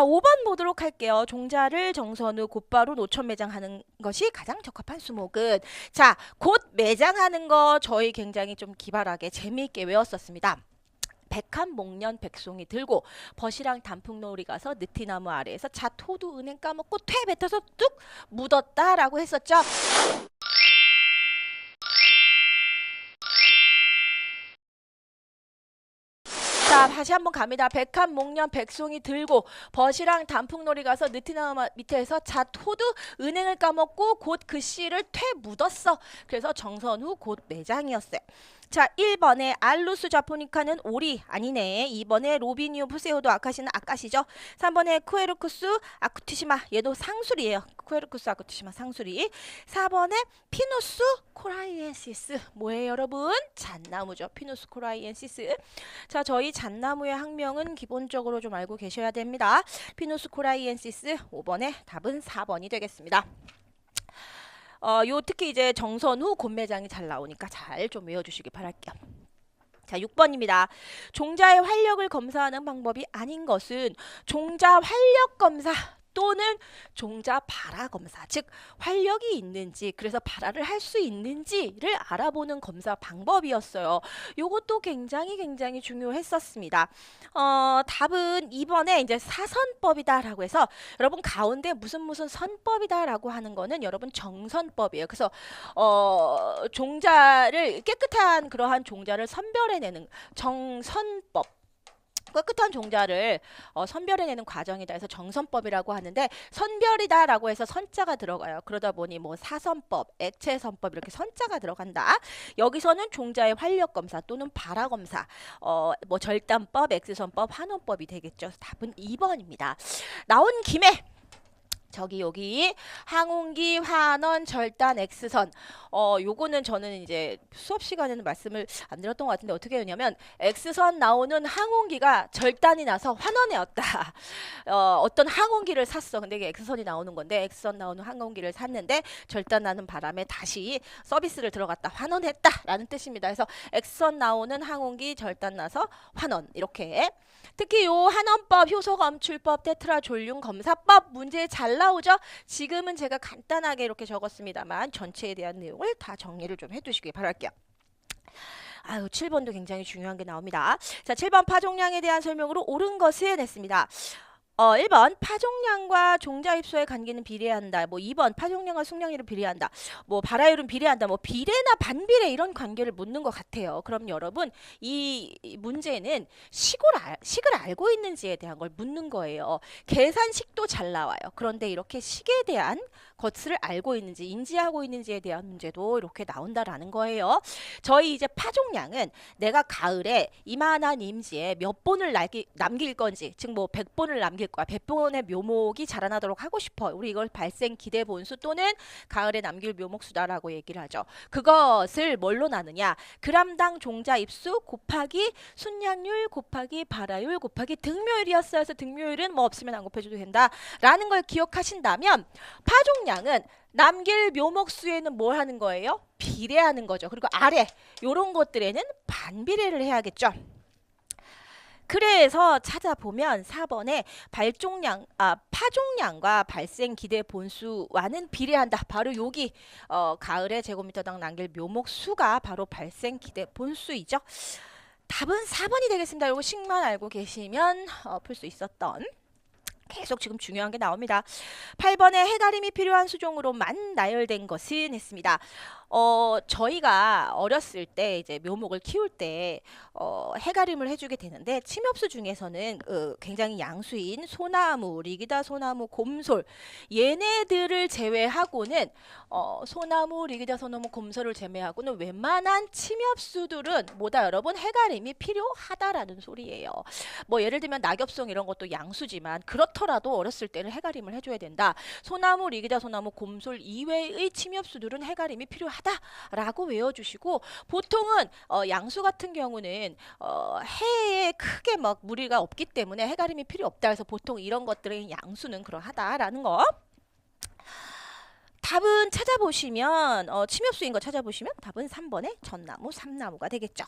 자, 5번 보도록 할게요. 종자를 정선 후 곧바로 노천 매장하는 것이 가장 적합한 수목은 자, 곧 매장하는 거 저희 굉장히 좀 기발하게 재미있게 외웠었습니다. 백한 목련 백송이 들고 버시랑 단풍놀이 가서 느티나무 아래에서 자 토두 은행 까먹고 퇴 뱉어서 뚝 묻었다라고 했었죠. 자, 다시 한번 갑니다. 백한 목련 백송이 들고 버시랑 단풍놀이 가서 느티나무 밑에서 잣 호두 은행을 까먹고 곧 그 씨를 퇴 묻었어. 그래서 정선 후 곧 매장이었어요. 자, 1번에 알루스 자포니카는 오리 아니네. 2번에 로비니오 푸세오도 아카시는 아까시죠. 3번에 쿠에르쿠스 아쿠티시마 얘도 상술이에요. 쿠에르쿠스 아쿠티시마 상술이. 4번에 피누스 코라이엔시스 뭐예요, 여러분? 잣나무죠. 피누스 코라이엔시스. 자, 저희 잣나무의 학명은 기본적으로 좀 알고 계셔야 됩니다. 피누스 코라이엔시스 5번에 답은 4번이 되겠습니다. 어, 요 특히 이제 정선 후 곤매장이 잘 나오니까 잘 좀 외워주시기 바랄게요. 자, 6번입니다. 종자의 활력을 검사하는 방법이 아닌 것은 종자 활력 검사 또는 종자 발화 검사, 즉 활력이 있는지 그래서 발화를 할 수 있는지를 알아보는 검사 방법이었어요. 요것도 굉장히 굉장히 중요했었습니다. 어, 답은 2번에 이제 사선법이다라고 해서 여러분 가운데 무슨 무슨 선법이다라고 하는 거는 여러분 정선법이에요. 그래서 어, 종자를 깨끗한 그러한 종자를 선별해내는 정선법. 깨끗한 종자를 어, 선별해내는 과정이다 해서 정선법이라고 하는데 선별이다라고 해서 선자가 들어가요. 그러다 보니 뭐 사선법, 액체선법 이렇게 선자가 들어간다. 여기서는 종자의 활력 검사 또는 발화 검사, 어, 뭐 절단법, X선법, 환원법이 되겠죠. 답은 2번입니다. 나온 김에 저기 여기 항온기 환원 절단 X선. 어 요거는 저는 이제 수업 시간에는 말씀을 안 드렸던 것 같은데 어떻게 했냐면 X선 나오는 항온기가 절단이 나서 환원에 왔다. 어 어떤 항온기를 샀어. 근데 이게 X선이 나오는 건데 X선 나오는 항온기를 샀는데 절단 나는 바람에 다시 서비스를 들어갔다. 환원했다 라는 뜻입니다. 그래서 X선 나오는 항온기 절단 나서 환원. 이렇게. 특히 요 한원법, 효소검출법, 테트라졸륨 검사법 문제 잘 나오죠? 지금은 제가 간단하게 이렇게 적었습니다만 전체에 대한 내용을 다 정리를 좀 해두시기 바랄게요. 아유, 7번도 굉장히 중요한 게 나옵니다. 자, 7번 파종량에 대한 설명으로 옳은 것은 했습니다. 어, 1번 파종량과 종자 입소의 관계는 비례한다. 뭐 2번 파종량과 숙량률은 비례한다. 뭐 발화율은 비례한다. 뭐 비례나 반비례 이런 관계를 묻는 것 같아요. 그럼 여러분 이이 문제는 식을 알, 식을 알고 있는지에 대한 걸 묻는 거예요. 계산식도 잘 나와요. 그런데 이렇게 식에 대한 것을 알고 있는지 인지하고 있는지에 대한 문제도 이렇게 나온다라는 거예요. 저희 이제 파종량은 내가 가을에 이만한 임지에 몇 번을 남기, 남길 건지 즉 뭐 100번을 남길 거야. 100번의 묘목이 자라나도록 하고 싶어. 우리 이걸 발생 기대 본수 또는 가을에 남길 묘목 수다라고 얘기를 하죠. 그것을 뭘로 나누냐? 그람당 종자 입수 곱하기 순양률 곱하기 발화율 곱하기 등묘율이었어요. 그래서 등묘율은 뭐 없으면 안 곱해줘도 된다라는 걸 기억하신다면 파종량은 남길 묘목 수에는 뭘 하는 거예요? 비례하는 거죠. 그리고 아래 요런 것들에는 반비례를 해야겠죠. 그래서 찾아보면 4번에 발종량, 아, 파종량과 발생 기대 본수와는 비례한다. 바로 여기 어, 가을에 제곱미터당 남길 묘목 수가 바로 발생 기대 본수이죠. 답은 4번이 되겠습니다. 요거 식만 알고 계시면 어, 풀 수 있었던 계속 지금 중요한 게 나옵니다. 8번에 해가림이 필요한 수종으로만 나열된 것은 했습니다. 어, 저희가 어렸을 때 이제 묘목을 키울 때 어, 해가림을 해주게 되는데 침엽수 중에서는 어, 굉장히 양수인 소나무, 리기다 소나무, 곰솔 얘네들을 제외하고는 어, 소나무, 리기다 소나무, 곰솔을 제외하고는 웬만한 침엽수들은 뭐다 여러분 해가림이 필요하다라는 소리예요. 뭐 예를 들면 낙엽송 이런 것도 양수지만 그렇 더라도 어렸을 때는 해가림을 해줘야 된다. 소나무, 리기다 소나무, 곰솔 이외의 침엽수들은 해가림이 필요하다라고 외워주시고 보통은 어, 양수 같은 경우는 어, 해에 크게 막 무리가 없기 때문에 해가림이 필요 없다 해서 보통 이런 것들은 양수는 그러하다라는 거. 답은 찾아보시면 어, 침엽수인 거 찾아보시면 답은 3번의 전나무, 삼나무가 되겠죠.